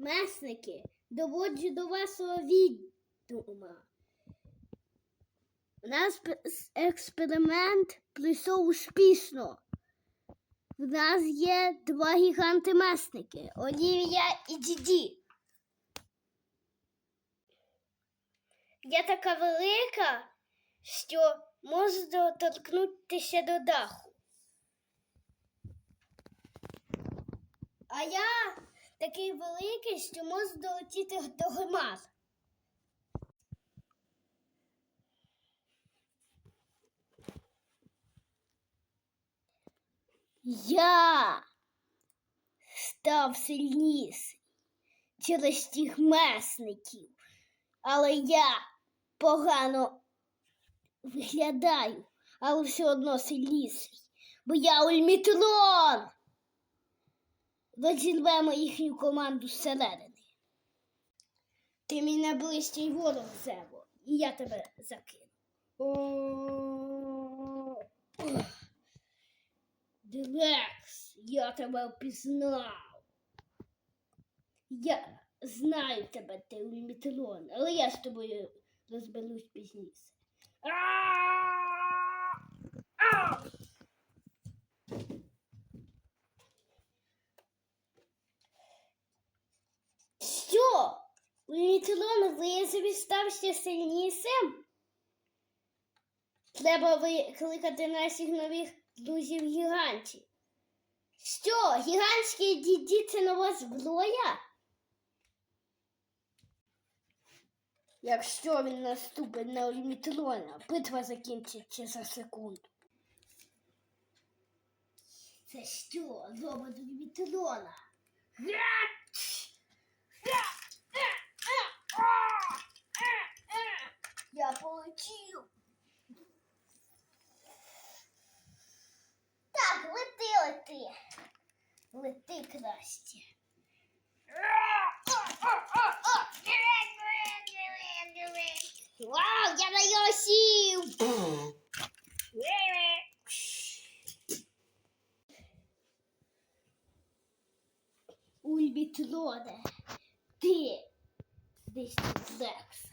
Месники, доводжу до вашого відома. У нас експеримент пройшов успішно. В нас є два гіганти-месники Олівія і Діді. Я така велика, що можу доторкнутися до даху. А я такий великий, що можу долетіти до гримар. Я став сильніший через тих месників, але я погано виглядаю, але все одно сильніший, бо я Ульмітрон. Розірвемо їхню команду зсередини. Ти мій найближчий ворог, Зево, і я тебе закину. О! Длекс, я тебе впізнав. Я знаю тебе, ти Ульмітрон, але я з тобою розберусь пізніше. А! Що? Ульмітрон виявився стався сильнішим? Треба викликати наших нових друзів гігантів. Що, гігантські діді це нова зброя? Якщо він наступить на Ульмітрона, битва закінчиться за секунду. Це що, робот Ульмітрона? Я получил. Так, лети, лети. Лети краще. Вау, я наёсив! Ульбітроне, ти десь тут Лекса.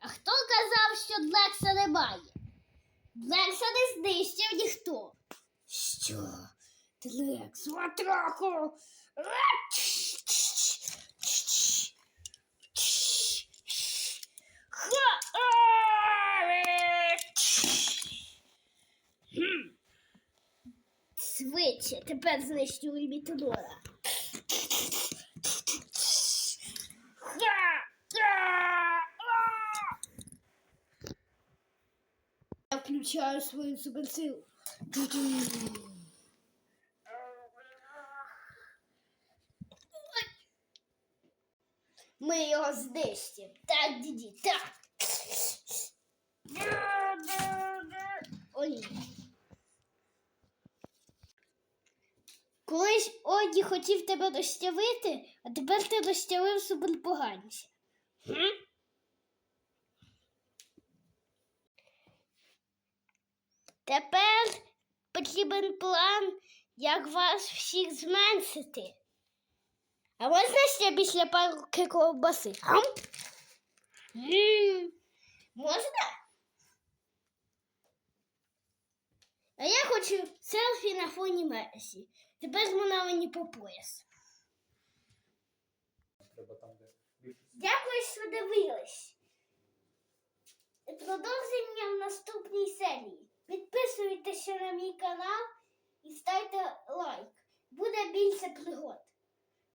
А хто казав, що Длекса немає? Длекса не знищив ніхто. Що? Длекс в атаку! Тепер знищу Ульбітрона. Я включаю свою суперсилу. Ми його знищимо. Так, діді, так. Ой. Колись Оді хотів тебе розчавити, а тепер ти розчавив суперпоганіше. Тепер потрібен план, як вас всіх зменшити. А можна ще після парки ковбаси? Ам? М, Можна? А я хочу селфі на фоні Месі. Тепер вона мені по пояс. Треба там, де більше Дякую, що дивились. Продовження в наступній серії. Підписуйтеся на мій канал і ставте лайк. Буде більше пригод.